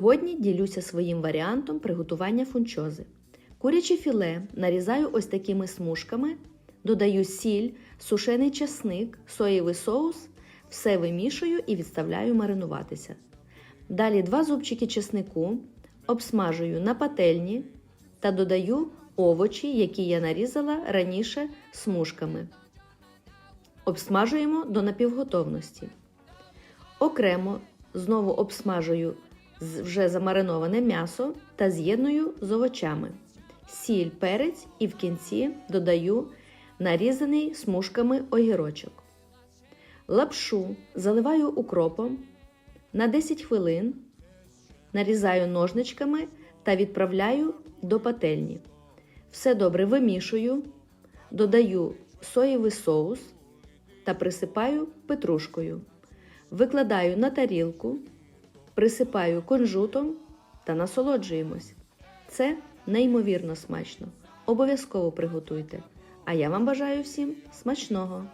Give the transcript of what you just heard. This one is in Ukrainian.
Сьогодні ділюся своїм варіантом приготування фунчози. Куряче філе нарізаю ось такими смужками, додаю сіль, сушений часник, соєвий соус, все вимішую і відставляю маринуватися. Далі два зубчики чеснику обсмажую на пательні та додаю овочі, які я нарізала раніше смужками. Обсмажуємо до напівготовності. Окремо знову обсмажую вже замариноване м'ясо та з'єдную з овочами. Сіль, перець і в кінці додаю нарізаний смужками огірочок. Лапшу заливаю укропом на 10 хвилин, нарізаю ножничками та відправляю до пательні. Все добре вимішую, додаю соєвий соус та присипаю петрушкою. Викладаю на тарілку, присипаю кунжутом та насолоджуємось. Це неймовірно смачно. Обов'язково приготуйте. А я вам бажаю всім смачного!